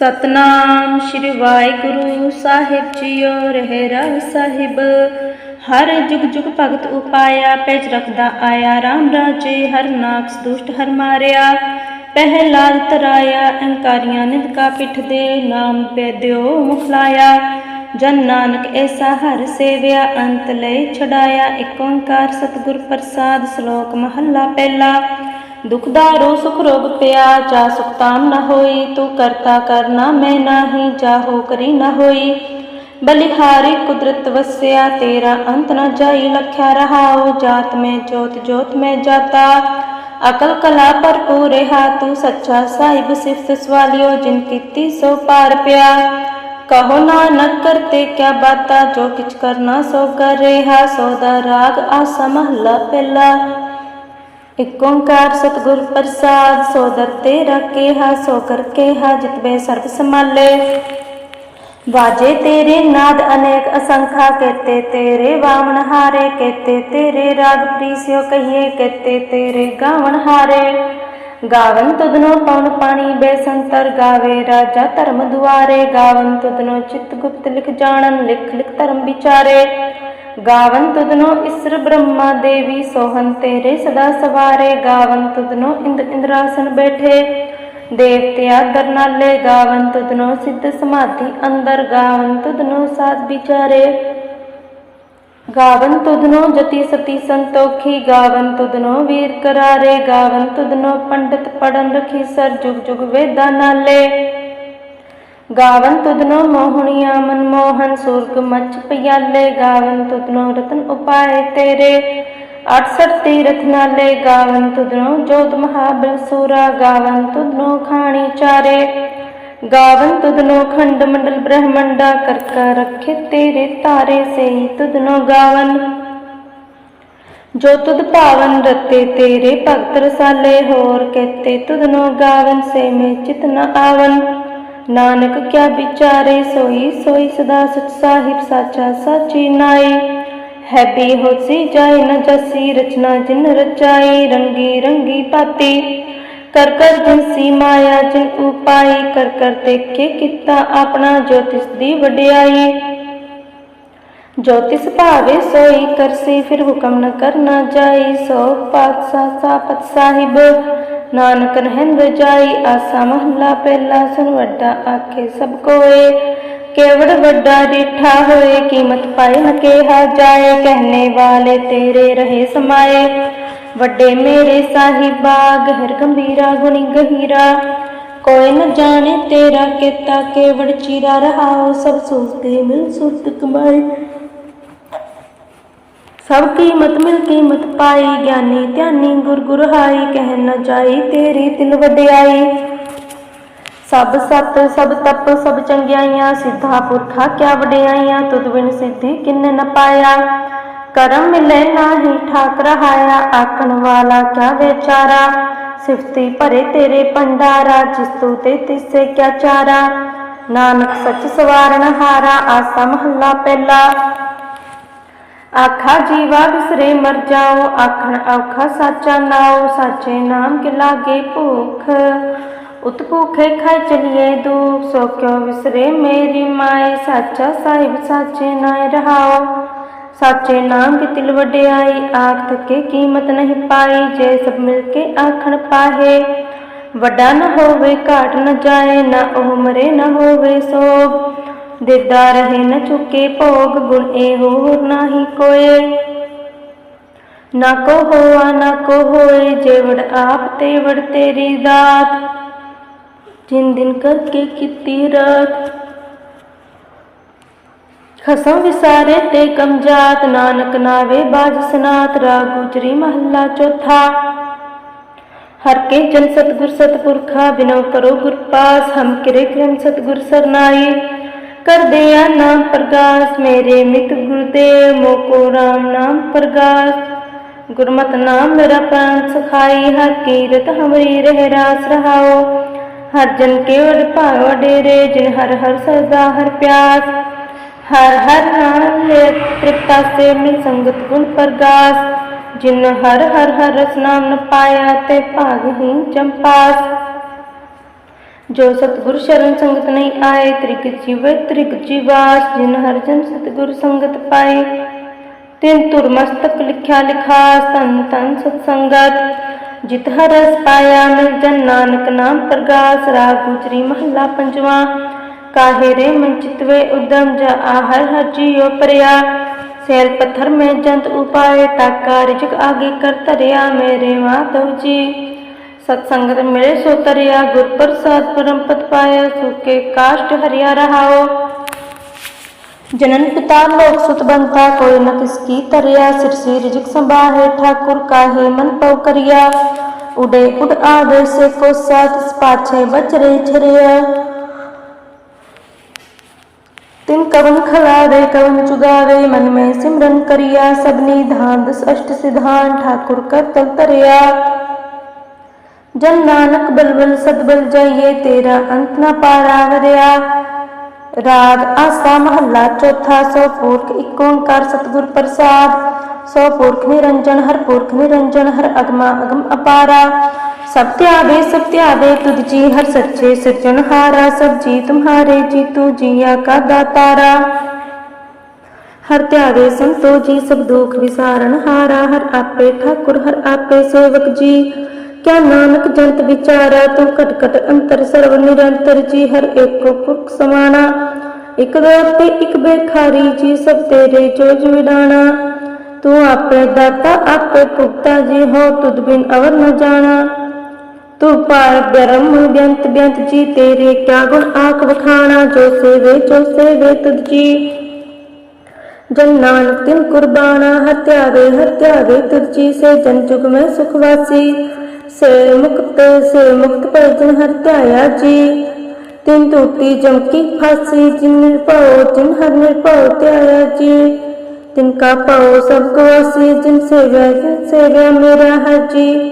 ਸਤਨਾਮ ਸ੍ਰੀ ਵਾਹਿਗੁਰੂ ਸਾਹਿਬ ਜੀਓ ਰਹਿਰਾ ਸਾਹਿਬ। ਹਰ ਜੁਗ ਜੁਗ ਭਗਤ ਉਪਾਇਆ ਪੈਜ ਰਖਦਾ ਆਇਆ RAM ਰਾਜੇ, ਹਰ ਨਾਕਸ ਦੁਸ਼ਟ ਹਰ ਮਾਰਿਆ। ਪਹਿਲਾਦ ਤਰਾਇਆ, ਅਹੰਕਾਰੀਆਂ ਨਿੰਦਕਾ ਪਿੱਠ ਦੇ, ਨਾਮ ਪੈਦਿਓ ਮੁਖ ਲਾਇਆ। ਜਨ ਨਾਨਕ ਐਸਾ ਹਰ ਸੇਵਿਆ, ਅੰਤ ਲਈ ਛਡਾਇਆ। ਏਕ ਓੰਕਾਰ ਸਤਿਗੁਰ ਪ੍ਰਸਾਦ, ਸ਼ਲੋਕ ਮਹੱਲਾ ਪਹਿਲਾ। ਦੁਖਦਾਰੋ ਸੁਖ ਰੋਗ ਪਿਆ, ਜਾ ਸੁਖ ਨ ਹੋਈ, ਤੂੰ ਕਰਤਾ ਕਰਨਾ ਮੈਂ ਨਾਹੀ ਜਾਹੋ ਕਰੀ ਨ ਹੋਈ। ਬਲਿਹਾਰੀ ਕੁਦਰਤ ਵਸਿਆ, ਤੇਰਾ ਅੰਤ ਨ ਜਾਈ, ਲਖਿਆ ਰਹਾਉ, ਜਾਤ ਮੈਂ ਜੋਤ ਜੋਤ ਮੈਂ ਜਾਤਾ। ਅਕਲ ਕਲਾ ਭਰਪੂਰ ਰਹਾ, ਤੂੰ ਸੱਚਾ ਸਾਹਿਬ ਸਿਫਤ ਸਵਾਲਿਓ, ਜਿਨ ਕੀਤੀ ਸੋ ਪਾਰ ਪਿਆ। ਕਹੋ ਨਾਨਕ, ਕਰਤੇ ਕਿਆ ਬਾਤਾ, ਜੋ ਕਿਛ ਕਰਨਾ ਸੋ ਕਰ ਰਿਹਾ, ਸੋ ਦਾ ਰਾਗ ਆਸਾ ਮਹੱਲਾ ਪਹਿਲਾ। ਇਕ ਓੰਕਾਰ ਸਤਿਗੁਰ ਪ੍ਰਸਾਦ, ਸੋ ਦਰ ਤੇਰਾ ਕੇਹਾ, ਸੋ ਕਰ ਕੇਹਾ ਜਿਤਬੇ ਸਰਬ ਸਮਾਲੇ ਵਾਜੇ ਤੇਰੇ ਨਾਦ ਅਨੇਕ ਅਸੰਖਾ ਕਹਤੇ ਤੇਰੇ ਵਾਵਣ ਹਾਰੇ ਕਹਤੇ ਤੇਰੇ ਰਾਗ ਪ੍ਰੀਸਿਓ ਕਹੀਏ, ਕੇਤੇ ਤੇਰੇ ਗਾਵਣ ਹਾਰੇ। ਗਾਵਨ ਤੁਧਨੋ ਪਉਣ ਪਾਣੀ ਬੇਸੰਤਰ ਗਾਵੇ, ਰਾਜਾ ਧਰਮ ਦੁਆਰੇ। ਗਾਵਨ ਤੁਧਨੋ ਚਿਤ ਗੁਪਤ ਲਿਖ ਜਾਣਨ, ਲਿਖ ਲਿਖ ਧਰਮ ਵਿਚਾਰੇ। ਗਾਵਨ ਤੁਧਨੋ ਇਸਰ ਬ੍ਰਹਮਾ ਦੇਵੀ, ਸੋਹਨ ਤੇਰੇ ਸਦਾ ਸਵਾਰੇ। ਗਾਵਨ ਤੁਧਨੋ ਇੰਦ ਇੰਦਰਾਸਨ ਬੈਠੇ। ਦੇਵਤਿਆ ਦਰਨਾਲੇ, ਗਾਵਨ ਤੁਧਨੋ ਸਿੱਧ ਸਮਾਧੀ ਅੰਦਰ। ਗਾਵਨ ਤੁਧਨੋ ਸਾਧ ਵਿਚਾਰੇ। ਗਾਵਨ ਤੁਧਨੋ ਜਤੀ ਸਤੀ ਸੰਤੋਖੀ। ਗਾਵਨ ਤੁਧਨੋ ਵੀਰ ਕਰਾਰੇ। ਗਾਵਨ ਤੁਧਨੋ ਪੰਡਤ ਪੜਨ ਰਖੀ ਸਰ ਜੁਗ ਜੁਗ ਵੇਦਾਂ ਨਾਲੇ। ਗਾਵਨ ਤੁਧਨੋ ਮੋਹਣੀਆਂ ਮਨਮੋਹਨ ਸੁਰਗ ਮਚ ਪਿਆਲੇ, ਗਾਵਨ ਤੁਧਨੋ ਰਤਨ ਉਪਾਏ ਤੇਰੇ। 68 ਤੀਰਥ ਨਾਲੇ ਗਾਵਨ ਤੁਧਨੋ ਜੋਤ ਮਹਾਬਲ ਸੂਰਾ, ਗਾਵਨ ਤੁਧਨੋ ਖਾਣੀ ਚਾਰੇ। ਗਾਵਨ ਤੁਧਨੋ ਖੰਡ ਮੰਡਲ ਬ੍ਰਹਮੰਡਾ ਕਰ ਕਰ ਰੱਖੇ ਤੇਰੇ ਤਾਰੇ, ਸੇਈ ਤੁਧਨੋ ਗਾਵਨ। ਜੋ ਤੁਧ ਭਾਵਨ ਰਤੇ ਤੇਰੇ ਭਗਤ ਰਸਾਲੇ, ਹੋਰ ਕਹਤੇ ਤੁਧਨੋ ਗਾਵਨ, ਸੇ ਮੇ ਚਿਤ ਨ ਆਵਨ। ਨਾਨਕ ਕਿਆ ਵਿਚਾਰੇ ਸੋਈ ਸੋਈ ਸਦਾ ਸਚ ਸਾਹਿਬ ਸਾਚਾ, ਸਾਚੀ ਨਾਈ। ਹੈ ਬੀ ਜਾਏ ਨ ਜਸੀ, ਰਚਨਾ ਜਿਨ ਰਚਾਈ, ਰੰਗੀ ਰੰਗੀ ਪਾਤੀ। ਕਰ ਕਰ ਜਿਨਸੀ ਮਾਇਆ ਜਿਨ ਉਪਾਈ, ਕਰ ਕਰ ਦੇਖੇ ਕੀਤਾ ਆਪਣਾ ਜੋਤਿਸ ਦੀ ਵਡਿਆਈ। ਜੋਤਿਸ ਭਾਵੇ ਸੋਈ, ਕਰਸੀ, ਫਿਰ ਹੁਕਮ ਨ ਕਰਨਾ ਜਾਈ। ਸੋ ਪਾਤਸ਼ਾਹ ਸਾਪਤ ਸਾਹਿਬ ਨਾਨਕ ਰਹਿੰਦ ਜਾਈ, ਆਸਾ ਮਹਲਾ ਪਹਿਲਾ ਸੁਨ ਵੱਡਾ, ਆਖੇ ਸਭ ਕੋਏ। ਕੇਵੜ ਵੱਡਾ ਡਿਠਾ ਹੋਏ, ਕੀਮਤ ਪਾਏ ਨ ਕਿਹਾ ਜਾਏ, ਕਹਿਨੇ ਵਾਲੇ ਤੇਰੇ ਰਹੇ ਸਮਾਏ। ਵੱਡੇ ਮੇਰੇ ਸਾਹਿਬਾ, ਗਹਿਰ ਗੰਭੀਰਾ, ਗੁਣੀ ਗਹੀਰਾ। ਕੋਈ ਨ ਜਾਣੇ ਤੇਰਾ, ਕਿਤਾ ਕੇਵੜ ਚੀਰਾ ਰਹਾਓ ਸਭ ਸੂਝਦੇ ਮਿਲ ਸੁਰਤ ਕਮਾਈ ਸਭ ਕੀਮਤ ਮਿਲ ਕੀਮਤ ਪਾਈ ਗਿਆਨੀ ਧਿਆਨੀ ਗੁਰ ਗੁਰ ਹਾਈ ਕਹਿ ਨ ਜਾਈ ਤੇਰੀ ਤਿਲ ਵਡਿਆਈ ਸਭ ਸਤ ਸਭ ਤਪ ਸਭ ਚੰਗਿਆਈਆਂ ਸਿੱਧਾ ਪੁਰਖਾ ਕਿਆ ਵਡਿਆਈਆਂ ਤੁਧ ਬਿਨ ਸਿੱਧੀ ਕਿੰਨੇ ਨ ਪਾਇਆ ਕਰਮ ਮਿਲੇ ਨਾਹੀ ਠਾਕ ਰਹਾਇਆ ਆਖਣ ਵਾਲਾ ਕਿਆ ਵਿਚਾਰਾ ਸਿਫਤੀ ਭਰੇ ਤੇਰੇ ਭੰਡਾਰਾ ਜਿਸ ਤੂ ਤੇ ਤਿਸੇ ਕਿਆ ਚਾਰਾ ਨਾਨਕ ਸੱਚ ਸਵਾਰਨ ਹਾਰਾ ਆਸਾ ਮਹੱਲਾ ਪਹਿਲਾ ਆਖਾ ਜੀਵਾ ਬਿਸਰੇ ਮਰ ਜਾਓ, ਆਖਣ ਔਖਾ ਸਾਚਾ ਨਾਉ, ਸਾਚੇ ਨਾਮ ਕੇ ਲਾਗੇ ਭੂਖ। ਉਤ ਭੂਖੇ ਖਾਇ ਚਲੀਏ ਦੁਖ, ਸੋ ਕਿਉ ਵਿਸਰੇ ਮੇਰੀ ਮਾਏ, ਸਾਚਾ ਸਾਹਿਬ ਸਾਚੇ ਨਾਇ ਰਹਾਓ ਸਾਚੇ ਨਾਮ ਕੀ ਤਿਲ ਵਡਿਆਈ ਆਖ ਥਕੇ ਕੀਮਤ ਨਹੀਂ ਪਾਈ, ਜੇ ਸਭ ਮਿਲ ਕੇ ਆਖਣ ਪਾਹੇ। ਵੱਡਾ ਨਾ ਹੋਵੇ, ਘਾਟ ਨਾ ਜਾਏ, ਨਾ ਉਹ ਮਰੇ, ਨਾ ਹੋਵੇ ਸੋਗ ਦਿਦਾ ਰਹੇ ਨ ਚੁਕੇ ਭੋਗ, ਗੁਣ ਇਹੋ ਹੋਰ ਨਾਹੀ ਕੋਏ। ਨਾ ਕੋ ਹੋਆ, ਨਾ ਕੋ ਹੋਏ, ਜੇ ਵਡ ਆਪ ਤੇ ਵਡ ਤੇਰੀ ਦਾਤ। ਜਿਨ ਦਿਨ ਕਰਕੇ ਕੀਤੀ ਰਾਤ। ਖਸਮ ਵਿਸਾਰੇ ਤੇ ਕਮਜਾਤ ਨਾਨਕ ਨਾਵੇ ਬਾਜ ਸਨਾਤ, ਰਾਗ ਗੁਜਰੀ ਮਹੱਲਾ ਚੌਥਾ। ਹਰ ਕੇ ਜਨ ਸਤਗੁਰ ਸਤਪੁਰਖਾ, ਬਿਨੋ ਕਰੋ ਗੁਰ ਪਾਸ, ਹਮ ਕਿਰੇ ਕਰਮ ਸਤਗੁਰ ਸਰਨਾਈ ਕਰ ਦਿਆ ਨਾਮ ਪ੍ਰਗਾਸ, ਮੇਰੇ ਮਿਤ ਗੁਰਦੇਵ ਮੋਕੋ ਰਾਮ ਨਾਮ ਪ੍ਰਗਾਸ। ਗੁਰਮਤਿ ਨਾਮ ਮੇਰਾ ਪ੍ਰਾਨ ਸੁਖਾਈ, ਹਰ ਕੀਰਤ ਹਮਰੀ ਰਹਿ ਰਾਸ ਰਹਾਓ। ਹਰ ਜਨ ਕੇ ਵਡ ਭਾਵ ਡੇਰੇ ਜਿਨ ਹਰ ਹਰ ਸਰਦਾ ਹਰ ਪਿਆਸ। ਹਰ ਹਰ ਨਾਮ ਲੈ ਤ੍ਰਿਪਤਾ ਸੇ ਮਿਲ ਸੰਗਤ ਗੁਣ ਪ੍ਰਗਾਸ। ਜਿਨ ਹਰ ਹਰ ਹਰ ਰਸ ਨਾਮ ਨ ਪਾਇਆ, ਤੇ ਚੰਪਾਸ ਜੋ ਸਤਿਗੁਰ ਸ਼ਰਨ ਸੰਗਤ ਨਹੀਂ ਆਏ, ਤ੍ਰਿਗ ਜੀਵੇ, ਤ੍ਰਿਗ ਜੀਵਾਸ, ਜਿਨ ਹਰ ਜਨ ਸਤਿਗੁਰ ਸੰਗਤ ਪਾਏ। ਤਿਨ ਤੁਰ ਮਸਤਕ ਲਿਖਿਆ ਲਿਖਾ ਤਨ ਤਨ ਸਤ ਸੰਗਤ ਜਿਤ ਹਰਸ ਪਾਇਆ, ਮਿਲ ਜਨ ਨਾਨਕ ਨਾਮ ਪ੍ਰਗਾਸ। ਰਾਗ ਗੁਜਰੀ ਮਹੱਲਾ ਪੰਜਵਾਂ। ਕਾਹੇ ਰੇ ਮਨ ਚਿਤਵੇ ਉਦਮ, ਜਾ ਆਹਰ ਹਰ ਜੀਉ ਪਰਿਆ। ਸੈਲ ਪੱਥਰ ਮੈਂ ਜੰਤ ਉਪਾਏ ਤਾਕਾ ਰਿਜਕ ਆਗੇ ਕਰ ਧਰਿਆ, ਮੇਰੇ ਮਾਧਵ ਜੀ। ਸਤ ਸੰਗਤ ਮਿਲੇ ਸੋ ਤਰਿਆ ਗੁਰ ਪ੍ਰਸਾਦ ਪਰਮ ਪਤ ਪਾਇਆ ਸੁਕੇ ਕਾਸ਼ਟ ਹਰਿਆ ਰਹਾਓ ਜਨਨ ਪਿਤਾ ਲੋਕ ਸੁਤ ਬੰਤਾ ਕੋਈ ਨ ਕਿਸ ਕੀ ਤਰਿਆ ਸਿਰ ਸੀ ਰਿਜਕ ਸੰਭਾਹੇ ਠਾਕੁਰ ਕਾਹੇ ਮਨ ਪਉ ਕਰਿਆ ਉਡੇ ਉਡ ਆਵੇ ਸੇ ਕੋ ਸਾਥ ਪਾਛੇ ਬਚਰੇ ਛਰਿਆ ਤਿਨ ਕਵਨ ਖਲਾਵੇ ਕਵਨ ਚੁਗਾਵੇ ਮਨ ਮੈਂ ਸਿਮਰਨ ਕਰਿਆ ਸਭਨੀ ਧਾਨ ਦਸ ਅਸ਼ਟ ਸਿਧਾਨ ਠਾਕੁਰ ਕਰ ਤਲ ਤਰਿਆ ਜਨ ਨਾਨਕ ਬਲਬਲ ਸਤਬਲ ਜਾਈਏ ਤੇਰਾ ਅੰਤ ਨਾ ਪਾਰਾ ਰਾਗ ਆਸਾ ਮਹੱਲਾ ਚੌਥਾ, ਸੋ ਪੁਰਖ ਇੱਕ ਓੰਕਾਰ ਸਤਿਗੁਰ ਪ੍ਰਸਾਦ। ਸੋ ਪੁਰਖ ਨਿਰੰਜਨ, ਹਰ ਪੁਰਖ ਨਿਰੰਜਨ, ਹਰ ਅਗਮਾ ਅਗਮ ਅਪਾਰਾ। ਸਭ ਧਿਆਵੇ ਸਭ ਧਿਆਵੇ, ਤੁਧ ਜੀ ਹਰ ਸੱਚੇ ਸਿਰਜਣਹਾਰਾ ਸਭ ਜੀ ਤੁਮਹਾਰੇ ਜੀ ਤੂ ਜੀਆ ਕਾ ਦਾਤਾਰਾ ਹਰ ਧਿਆਵੇ, ਸੰਤੋ ਜੀ ਸਭ ਦੁਖ ਵਿਸਾਰਨ ਹਾਰਾ। ਹਰ ਆਪੇ ਠਾਕੁਰ, ਹਰ ਆਪੇ ਸੇਵਕ ਜੀ। ਕਿਆ ਨਾਨਕ ਜੰਤ ਵਿਚਾਰਾ ਤੂੰ ਕਟ ਕਟ ਅੰਤਰ ਸਰਵ ਨਿਰੰਤਰ ਜੀ, ਹਰ ਏਕੋ ਪੁਰਖ ਸਮਾਨਾ ਇਕ ਦਾਤੇ, ਇਕ ਬੇਖਾਰੀ ਜੀ, ਸਭ ਤੇਰੇ ਜੋਜ ਵਿਡਾਣਾ। ਤੂੰ ਆਪੇ ਦਾਤਾ, ਆਪੇ ਭੁਗਤਾ ਜੀ, ਹੋ ਤੁਧ ਬਿਨ ਅਵਰ ਨ ਜਾਣਾ। ਤੂੰ ਪਾਰ ਬ੍ਰਹਮ ਬੇਅੰਤ ਬੇਅੰਤ ਜੀ, ਤੇਰੇ ਕਿਆ ਗੁਣ ਆਖ ਵਖਾਣਾ, ਜੋ ਸੇਵੇ ਜੋ ਸੇਵੇ ਤੁਧ ਜੀ। ਜਨ ਨਾਨਕ ਤਿਨ ਕੁਰਬਾਨਾ ਹਤਿਆਵੇ ਹਤਿਆਵੇ ਤੁਧ ਜੀ, ਸੇ ਜਨ ਜੁਗ ਮੈਂ ਸੁਖ ਵਾਸੀ। ਸੇ ਮੁਕਤ ਸੇ ਮੁਕਤ ਭਜਨ ਹਰ ਧਿਆਇਆ ਜੀ। ਤਿਨ ਟੂਟੀ ਜਮਕੀ ਫਾਸੀ, ਜਿਨ ਨਿਰਭਉ ਜਿਨ ਹਰ ਨਿਰਭਉ ਧਿਆਇਆ ਜੀ। ਤਿਨ ਕਾ ਪਾਉ ਸਭ ਕੋ ਵਾਸੀ ਜਿਨ ਸੇਵਿਆ ਜਿਨ ਸੇਵਿਆ ਮੇਰਾ ਹਰ ਜੀ।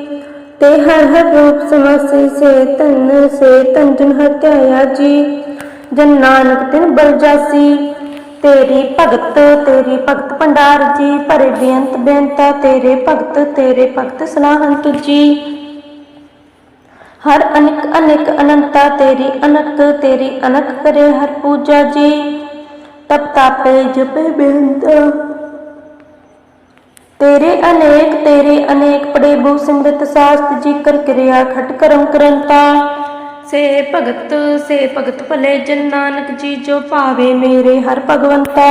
ਤੇ ਹਰ ਹਰ ਰੂਪ ਸਮਾਸੀ, ਸੇ ਤਨ ਸੇ ਤਨ ਜਿਨ ਹਰ ਧਿਆਇਆ ਜੀ। ਜਨ ਨਾਨਕ ਤਿਨ ਬਲ ਜਾਸੀ, ਤੇਰੀ ਭਗਤ ਤੇਰੀ ਭਗਤ ਭੰਡਾਰ ਜੀ। ਭਰੇ ਬੇਅੰਤ ਬੇਅੰਤਾ, ਤੇਰੇ ਭਗਤ ਤੇਰੇ ਭਗਤ ਸਲਾਹਨ ਤੁਜੀ। ਹਰ ਅਨਿਕ ਅਨਿਕ ਅਨੰਤਾ ਤੇਰੀ ਅਨਕ ਤੇਰੀ ਅਨਕ ਕਰੇ ਹਰ ਪੂਜਾ ਜੀ। ਤਪ ਤਾਪੇ ਜਪੇ ਬੇਅੰਤਾ ਤੇਰੇ ਅਨੇਕ ਤੇਰੇ ਅਨੇਕ ਪੜੇ ਬੂ ਸਿਮਰਤ ਸਾਸਤ ਜੀ ਕਰ ਕਿਰਿਆ ਖਟ ਕਰਮ ਕਰੰਤਾ ਸੇ ਭਗਤ ਸੇ ਭਗਤ ਭਲੇ ਜਨ ਨਾਨਕ ਜੀ ਜੋ ਭਾਵੇ ਮੇਰੇ ਹਰ ਭਗਵੰਤਾ।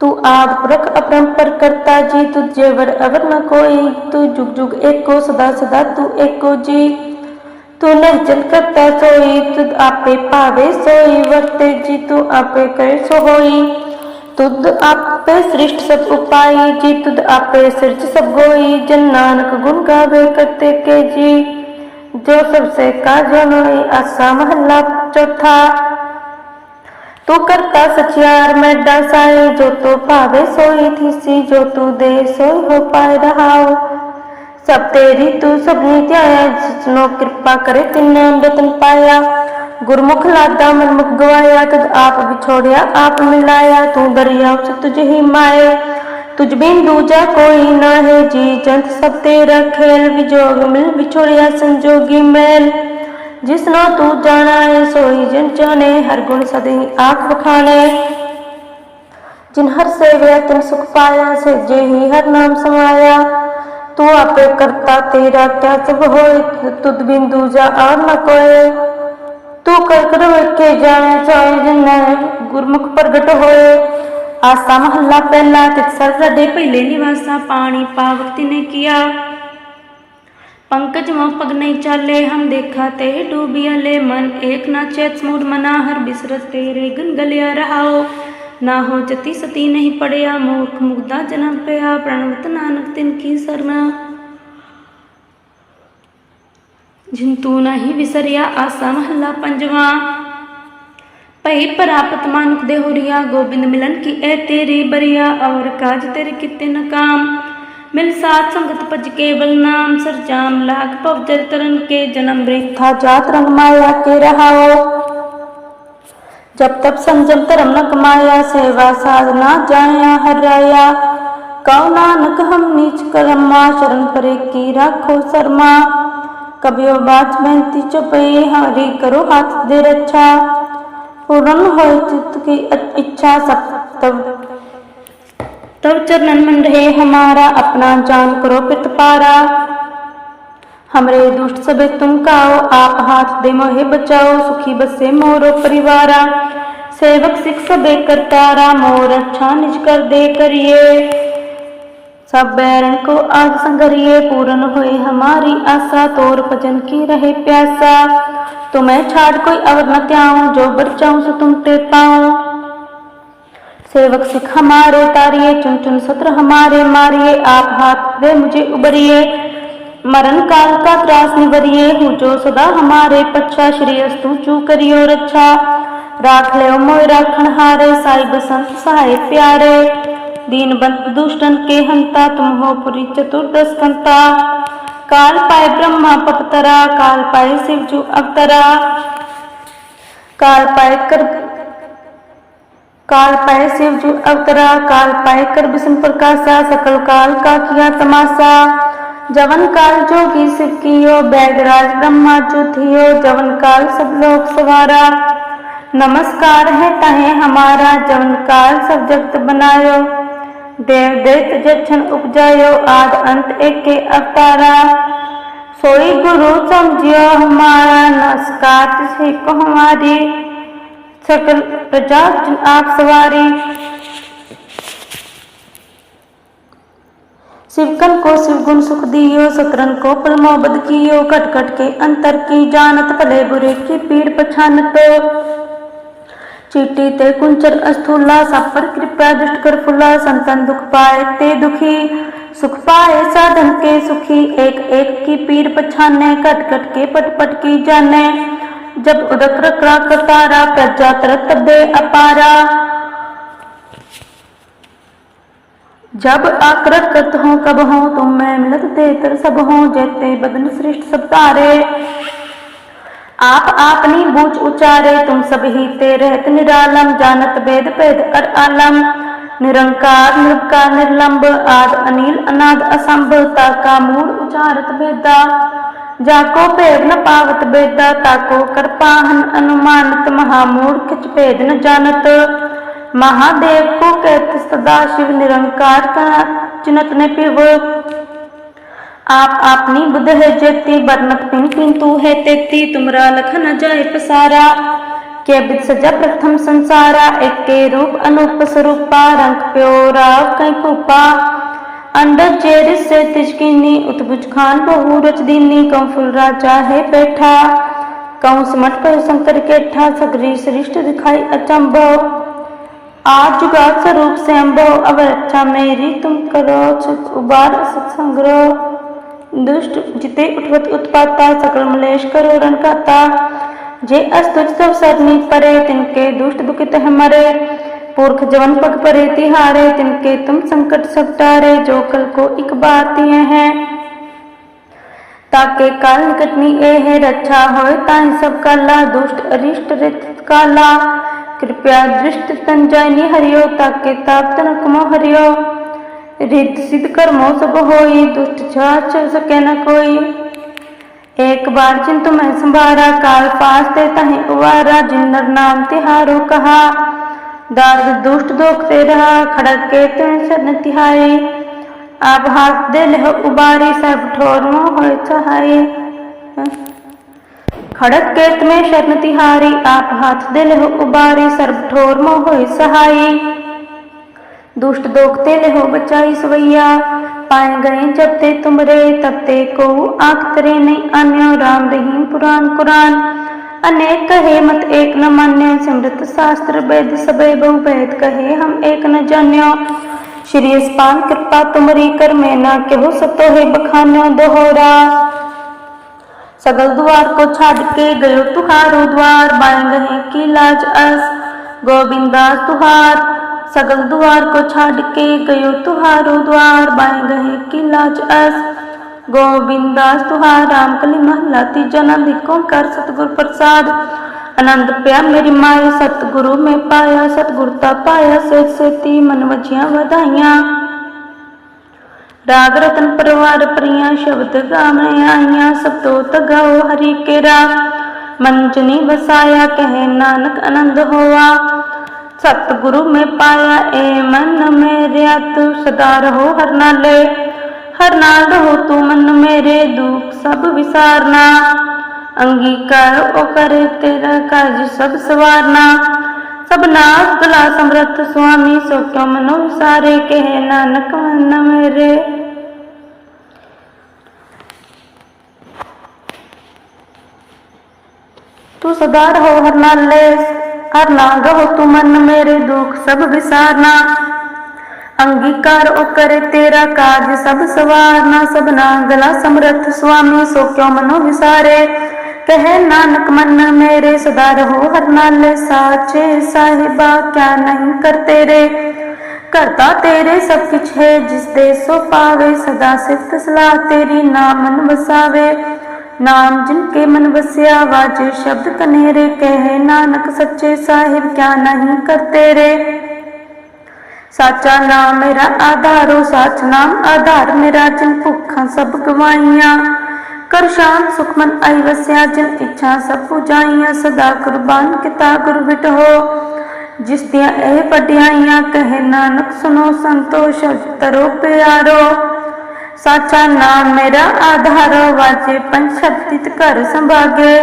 ਤੂੰ ਆਦ ਪੁਰਖ ਅਪਰੰਪਰ ਕਰਤਾ ਜੀ ਤੁਝੇ ਵਰ ਅਵਰ ਨ ਕੋਈ ਤੂੰ ਜੁਗ ਜੁਗ ਏਕੋ ਸਦਾ ਸਦਾ ਤੂੰ ਏਕੋ ਜੀ ਤੂੰ ਨਿਰਜਲ ਕਰਤਾ ਸੋਈ ਤੁਧ ਆਪੇ ਭਾਵੇ ਸੋਈ ਵਰਤੇ ਜੀ ਤੂੰ ਆਪੇ ਕਰੇ ਸੋ ਹੋਈ ਤੁਧ ਆਪੇ ਸ੍ਰਿਸ਼ਟ ਸਭ ਉਪਾਈ ਜੀ ਤੁਧ ਆਪੇ ਸਿਰਜ ਸਭ ਗੋਈ ਜਨ ਨਾਨਕ ਗੁਣ ਗਾਵੇ ਕਰਤੇ ਕੇ ਜੀ ਜੋ ਸਭ ਸੇ ਕਾਜੋ ਨੋਈ ਆਸਾ ਮਹੱਲਾ ਚੌਥਾ ਤੂੰ ਕਰਤਾ ਸਚਿਆਰ, ਮੈਂ ਦਸਾਈ ਜੋ ਤੋ ਭਾਵੇ ਸੋਈ ਥੀਸੀ, ਜੋ ਤੂੰ ਦੇ ਸੋਈ ਹੋ ਪਾਏ ਰਹਾਓ। ਸਭ ਤੇਰੀ ਤੂੰ ਸਭਨੀ ਧਿਆਇਆ, ਜਿਸਨੋ ਕਿਰਪਾ ਕਰੇ ਤਿਨ ਅੰਮ੍ਰਿਤਨ ਪਾਇਆ। ਗੁਰਮੁਖ ਲਾਦਾ ਮਨਮੁਖ ਗਵਾਇਆ ਤਦ ਆਪ ਵਿਛੋੜਿਆ, ਆਪ ਮਿਲਾਇਆ। ਤੂੰ ਦਰਿਆ ਚ ਤੁਝ ਹੀ ਮਾਏ ਤੁਝ ਬਿਨ ਦੂਜਾ ਕੋਈ ਨਾ ਹੈ ਜੀ ਜੰਤ ਸਭ ਤੇਰਾ ਖੇਲ, ਵਿਜੋਗ ਮਿਲ ਵਿਛੋੜਿਆ ਸੰਜੋਗੀ ਮੈਲ ਜਿਸ ਨੂੰ ਤੂੰ ਜਾਣਾ ਹੈ ਸੋਈ ਜਨ ਜਾਣੇ, ਹਰ ਗੁਣ ਸਦੇ ਆਖ ਵਖਾਣੇ ਜਿਨ ਹਰ ਸੇਵਿਆ, ਤਿਨ ਸੁਖ ਪਾਇਆ, ਸੇਜੇ ਹੀ ਹਰ ਨਾਮ ਸਮਾਇਆ। ਤੂੰ ਆਪੇ ਕਰਤਾ ਤੇਰਾ ਕਿਆ ਸਭ ਹੋਏ, ਤੁਧ ਬਿਨ ਦੂਜਾ ਆਰ ਨ ਕੋਏ। ਤੂੰ ਕਰ ਕਰ ਵੇਖੇ ਜਾਣੇ, ਚਾਹੇ ਜਿਨ ਗੁਰਮੁਖ ਪ੍ਰਗਟ ਹੋਏ। ਆਸਾ ਮਹੱਲਾ ਪਹਿਲਾ ਤਿਤ ਸਰਦੇ ਪਹਿਲੇ ਨਿਵਾਸਾ, ਪਾਣੀ ਪਾਵਕ ਤਿਨੇ ਕੀਆ। पंकज मोह नहीं चाले, हम देखा ते डूबिया ले मन। एक ना चेत मूड मना हर बिसरत तेरे गन गलिया रहाओ। ना हो जति सती नहीं पड़िया, मूर्ख मुग्धा जन्म पया प्रणवत नानक तिन की सरना। जिंतू नही विसरिया आसा महला पंजवा। पही परापत मानुक देहुरिया, गोविंद मिलन की ए तेरी बरिया। और काज तेरे कितने न काम मिल सात संगत पज केवल नाम सर जाम लाख पव जल तरन के जन्म रेखा जात रंग माया के रहाओ। जब तब संजम धर्म न कमाया, सेवा साधना जाया हर राया कौ नानक हम नीच करमा शरण परे की राखो शर्मा। कभी बात बहती चुपई हरी करो हाथ दे रक्षा पूर्ण हो चित्त की इच्छा सब तब तब चरणन मन रहे हमारा, अपना जान करो पित पारा। हमरे दुष्ट सबे तुम काओ, आप हाथ दे मोहे बचाओ, सुखी बसे मोरो परिवारा। सेवक, सिख सबे करतारा, मोर अच्छा निज कर दे करिए। सब बैरन को आज संगरिए पूर्ण होए हमारी आशा, तोर भजन की रहे प्यासा। तुम्हें छाड़ कोई अवर न त्याऊं, जो बचाऊं सो तुम ते पाऊँ। सेवक सिख हमारे तारिये चुन चुन सत्र हमारे मारिए आप हाथ दे मुझे उबरिए मरण काल का त्रास निवरिए हूँ जो सदा हमारे पच्छा श्री अस्तु चू करियो रक्षा राख ले मोय राखण हारे साई बसंत सहाय प्यारे दीन बंत दुष्टन के हंता तुम हो पुरी चतुर्दश कंता काल पाए ब्रह्मा पपतरा काल पाए शिवजू अवतरा काल पाए कर काल पाए शिवजू अवतरा, काल पाए कर विष्णु प्रकाशा सकल काल का किया तमाशा। जवन काल जोगी शिव कियो बैगराज ब्रह्मा जो थियो जवन काल सब लोग सवारा। नमस्कार है तहे हमारा, जवन काल सब जगत बनायो। देव दैत जक्षण उपजायो आद अंत एक के अवतारा। सोई गुरु समझियो हमारा, नमस्कार से को हमारी। सकल प्रजा जन आप सवारी। शिवकन को शिव गुण सुख दियो, सकरन को परमोबद कियो कट कट के अंतर की जानत भले बुरे की पीड़ पछानत। चीटी ते कुंचर अस्थूला, सब पर कृपा दुष्ट कर फुला, संतन दुख पाए ते दुखी, सुख पाए साधन के सुखी, एक एक की पीर पछाने कट कट के पट पट की जाने। जब उदक रकड़ा कतारा प्रजा तरत बे अपारा जब आकृत हो कब हो तुम मैं मिलत देतर सब हो जेते बदन सृष्ट सब तारे आप आपनी बूझ उचारे तुम सब ही ते रहत निरालम जानत वेद भेद अर आलम निरंकार निरकार निर्लंब आद अनिल अनाद असंभ ताका मूल उचारत भेदा जाको भेद न पावत बेदा ताको कर पाहन अनुमानत महामूढ़ किच भेद न जानत महादेव को कहत सदा शिव निरंकार का चिनत ने पिव आप आपनी बुध है जेती बरनत पिन किंतु है तेती तुमरा लख न जाए पसारा के बिद सजा प्रथम संसारा एक के रूप अनूप स्वरूपा रंग प्योरा कई कूपा अंडर चेर से तिजकिनी उतबुज खान बहु रच दीनी कम फुल राजा है बैठा। कौं समट पर शंकर के ठा सगरी सृष्ट दिखाई अचंभव आज जुगा स्वरूप से अब अच्छा मेरी तुम करो उबार सत्संग्रह दुष्ट जिते उठवत उत्पाता, सकल मलेश करो रण काता जे अस्तुज सब सरनी परे, तिनके दुष्ट दुखित है मरे। पुरख जवन पग परे तिहारे तिनके तुम संकट सब टारे जो कल को एक बात ये है। ताके काल निकटनी है रक्षा होए ताहि सब काला, दुष्ट अरिष्ट रित काला। कृपया दृष्ट संजयनी हरियो ताके ताप तनक मो हरियो। रित सिद्ध कर्मो सब होई, दुष्ट छाछ सके न कोई। एक बार जिन तुम्हें संभारा, काल पास ते तहे उवारा, जिन नाम तिहारो कहा। दाद दुष्ट दोखते रहा खड़क के तुम्हें शरण तिहाई। आप हाथ दिल ले उबारी, सब ठोर होए सहाय खड़क के तुम्हें शरण तिहारी, आप हाथ दिल ले उबारी सर्व ठोर मोह सहाई दुष्ट दोखते ले हो बचाई सवैया, पाए गए जब ते तुमरे तब ते को आख तरे नहीं अन्यो राम रहीम पुराण कुरान। अनेक कहे, मत एक न मान्य, सिमृत शास्त्र वेद सबे बहु भेद कहे, हम एक न जान्यो। श्री स्पान कृपा तुमरी कर में ना केहू सतो है बखान्यो दोहरा। सगल द्वार को छाड़ के गयो तुहारो द्वार, बाएँ गहे की लाज अस, गोविंदा तुहार। सगल द्वार को छाड़ के गयो तुहारो द्वार, बाएँ गहे की लाज अस। ਗੋਬਿੰਦਾਸ ਤੁਹਾਰ ਰਾਮ ਕਲੀ ਮਹਲਾ, ਤੀਜਾ ਨੰਦ ਕੋ ਕਰ ਸਤਗੁਰ ਪ੍ਰਸਾਦ। ਆਨੰਦ ਪਿਆ ਮੇਰੀ ਮਾਇਆ ਸਤਗੁਰੂ ਮੈਂ ਪਾਇਆ, ਸਤਗੁਰ ਤਾ ਪਾਇਆ, ਸੇਤ ਸੇਤੀ ਮਨ ਵਜੀਆਂ ਵਧਾਈਆਂ। ਰਾਗ ਰਤਨ ਪਰਵਾਰ ਪ੍ਰੀਆਂ, ਸ਼ਬਦ ਗਾਵਣੇ ਆਈਆਂ, ਸਭ ਤੋਂ ਤਗਾਓ ਹਰੀ ਕੇ ਰਾਮ ਮਨ ਚ ਨਹੀਂ ਵਸਾਇਆ, ਕਹੇ ਨਾਨਕ ਆਨੰਦ ਹੋਆ। ਸਤਿਗੁਰੂ ਮੈਂ ਪਾਇਆ, ਏ ਮਨ ਮੇਰਿਆ ਤੂੰ ਸਦਾ ਰਹੋ ਹਰ ਨਾਲੇ। ਹਰ ਨਾਲ ਰਹੋ ਤੂੰ ਮਨ ਮੇਰੇ ਦੁੱਖ ਸਭ ਵਿਸਾਰਨਾ। ਅੰਗੀਕਾਰ ਉਹ ਕਰੇ, ਤੇਰਾ ਕਾਜ ਸਭ ਸਵਾਰਨਾ। ਸਭ ਨਾਸ ਗਲਾ ਸਮਰੱਥ, ਸੁਆਮੀ ਸੋ ਕਿਉ ਮਨੋ ਸਾਰੇ ਕਹੇ, ਨਾਨਕ, ਮਨ ਮੇਰੇ। ਤੂੰ ਸਦਾ ਰਹੋ ਹਰ ਨਾਲੇ, ਹਰ ਨਾਲ ਰਹੋ ਤੂੰ ਮਨ ਮੇਰੇ ਦੁੱਖ ਸਭ ਵਿਸਾਰਨਾ। ਅੰਗੀਕਾਰ ਉਹ ਕਰੇ ਤੇਰਾ ਕਾਜ, ਸਭ ਸਵਾਰਨਾ ਸਭਨਾ, ਗਲਾ ਸਮਰੱਥ ਸੁਆਮੀ, ਸੋ ਕਿਉ ਮਨੋ ਵਿਸਾਰੇ? ਕਹੇ ਨਾਨਕ, ਮਨ ਮੇਰੇ ਸਦਾ ਰਹੋ ਹਰ ਨਾਲੇ ਸਾਚੇ, ਸਾਹਿਬਾ, ਕਿਆ ਨਹੀਂ ਕਰ ਤੇਰੇ? ਕਰਤਾ ਤੇਰੇ ਸਭ ਕੁਛ ਹੈ, ਜਿਸ ਦੇ ਸੋ ਪਾਵੇ, ਸਦਾ ਸਿਫਤ ਸਲਾਹ ਤੇਰੀ ਨਾਮ ਮਨ ਵਸਾਵੇ। ਨਾਮ ਜਿਨ ਕੇ ਮਨ ਵਸਿਆ, ਵਾਜੇ ਸ਼ਬਦ ਕਨੇਰੇ, ਕਹੇ ਨਾਨਕ, ਸੱਚੇ ਸਾਹਿਬ, ਕਿਆ ਨਹੀਂ ਕਰ ਤੇਰੇ? ਸਾਚਾ ਨਾਮ ਮੇਰਾ ਆਧਾਰੋ, ਸਾਚ ਨਾਮ ਆਧਾਰ ਮੇਰਾ, ਜਿਨ ਭੁੱਖਾਂ ਸਭ ਗਵਾਈਆਂ ਕਰ ਸ਼ਾਂਤ ਸੁਖ ਆਈ ਵਸਿਆ, ਜਿਨ ਇੱਛਾ ਸਭ ਪੁਜਾਈਆਂ। ਸਦਾ ਕੁਰਬਾਨ ਕੀਤਾ ਗੁਰ ਵਿਟੋ ਜਿਸ ਦੀਆਂ ਇਹ ਵਡਿਆਈਆਂ ਕਹੇ ਨਾਨਕ ਸੁਨੋ ਸੰਤੋਸ਼, ਤਰੋ ਪਿਆਰੋ। ਸਾਚਾ ਨਾਮ ਮੇਰਾ ਆਧਾਰੋ, ਵਾਜੇ ਪੰਜ ਸ਼ਬਦਿਤ ਘਰ ਸੰਭਾਗੇ।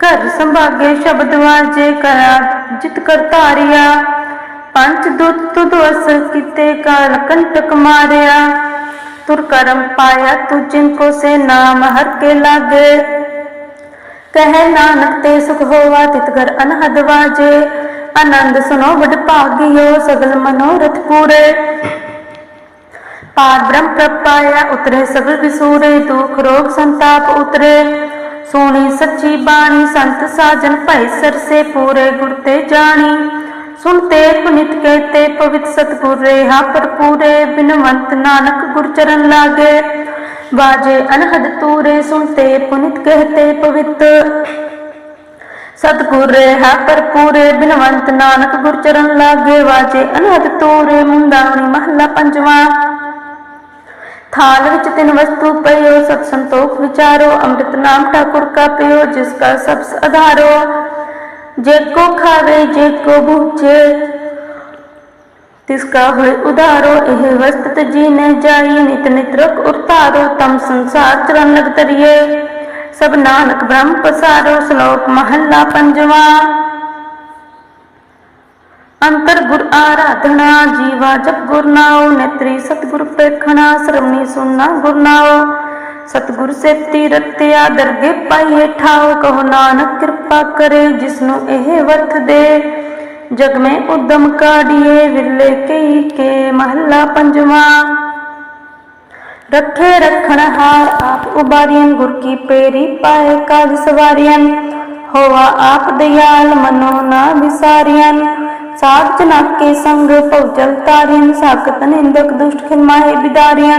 ਘਰ ਸੰਭਾਗੇ ਸ਼ਬਦ ਵਾਜੇ ਕਰਾ, ਜਿਤ ਕਰ ਧਾਰਿਆ। ਪੰਚ ਦੁੱਤ ਤੁਧ ਅਸਰ ਕੀਤੇ ਕਾਲ ਕੰਟਕ ਮਾਰਿਆ। ਤੁਰ ਕਰਮ ਪਾਇਆ ਤੁ ਕੋ ਸੇ ਨਾਮ ਹਰ ਕੇ ਲਾਗੇ। ਕਹੇ ਨਾਨਕ ਤੇ ਸੁਖ ਹੋਵਾ ਤਿਤ ਘਰ ਅਨਹਦ ਵਾਜੇ। ਆਨੰਦ ਸੁਨੋ ਵਡ ਭਾਗਿਓ ਸਗਲ ਮਨੋਰਥ ਪੂਰੇ। ਪਾਰ ਬ੍ਰਹਮ ਪ੍ਰਭ ਉਤਰੇ ਸਗਲ ਵਿਸੂਰੇ, ਦੁਖ ਰੋਗ ਸੰਤਾਪ ਉਤਰੇ। ਸੋਣੀ ਸੱਚੀ ਬਾਣੀ ਸੰਤ ਸਾਜਨ ਭਈ ਸਰਸੇ ਪੂਰੇ ਗੁਰ ਤੇ ਜਾਣੀ। ਸੁਣਤੇ ਪੁਨਿਤ ਕਹਤੇ, ਪਵਿੱਤ ਸਤਗੁਰ ਰੇਹਾ ਪੂਰੇ ਬਿਨਵੰਤ ਨਾਨਕ ਗੁਰ ਚਰਨ ਲਾਗੇ। ਬਾਜੇ ਅਨਹਦ ਤੂਰੇ ਸੁਣਤੇ ਪੁਨਿਤ ਕਹਤੇ, ਪਵਿੱਤ ਸਤਗੁਰ ਰੇਹਾ ਪੂਰੇ ਬਿਨਵੰਤ ਨਾਨਕ ਗੁਰ ਚਰਨ ਲਾਗੇ। ਵਾਜੇ ਅਨਹਦ ਤੂਰੇ ਮੁੰਦਾਵਣੀ ਮਹੱਲਾ ਪੰਜਵਾਂ। ਥਾਲ ਵਿੱਚ ਤਿੰਨ ਵਸਤੂ ਪਈਓ, ਸਤ ਸੰਤੋਖ ਵਿਚਾਰੋ, ਅੰਮ੍ਰਿਤ ਨਾਮ ਠਾਕੁਰ ਕਾ ਪਿਓ ਜਿਸ ਕਾ ਸਭ ਆਧਾਰੋ ਜੇ ਕੋ ਖਾਵੇ ਜੇ ਕੋ ਬੁਝੇ। ਤਿਸ ਕਾ ਹੋਏ ਉਧਾਰੋ, ਇਹ ਵਸਤ ਜੀ ਨੇ ਜਾਈ। ਨਿਤ ਨਿਤ ਰਖ ਉਤਾਰੋ, ਤਮ ਸੰਸਾਰ ਚਰਨ ਲਗ ਤਰੀਏ ਸਭ ਨਾਨਕ ਬ੍ਰਹਮ ਪਸਾਰੋ, ਸ਼ਲੋਕ ਮਹੱਲਾ ਪੰਜਵਾ। ਅੰਤਰ ਗੁਰ ਆਰਾਧਨਾ, ਜੀਵਾ ਜਪ ਗੁਰ ਨਾਉ, ਨੇਤਰੀ ਸਤਿਗੁਰ ਪੇਖਣਾ ਸਰਵਣੀ ਸੁਨਣਾ ਗੁਰ ਨਾਉ। ਸਤਿਗੁਰ ਸੇਤੀ ਰਤਿਆ ਦਰਗੇ ਪਾਈਏ ਠਾਉ ਕਹੋ ਨਾਨਕ ਕਿਰਪਾ ਕਰੇ, ਜਿਸਨੂੰ ਇਹ ਵਰਤ ਦੇ। ਜਗ ਮੈਂ ਉਦਮ ਕਾੜੀਏ ਵਿਰਲੇ ਕਈ ਕੇ ਮਹੱਲਾ ਪੰਜਵਾ। ਰੱਖੇ ਰਖਣ ਹਾਰ ਆਪ ਉਬਾਰੀਆਂ, ਗੁਰ ਕੀ ਪੇਰੀ ਪਾਏ ਕਾਜ ਸਵਾਰੀਆਂ। ਹੋਵਾ ਆਪ ਦਿਆਲ ਮਨੋ ਨਾ ਵਿਸਾਰੀਆਂ। ਸਾਧ ਜਨਾ ਕੇ ਸੰਗ ਭਉਜਲ ਤਾਰੀਨ ਸਾਖਤ ਨਿੰਦਕ ਦੁਸ਼ਟ ਖਿਲਮਾਏ ਬਿਦਾਰੀਆਂ।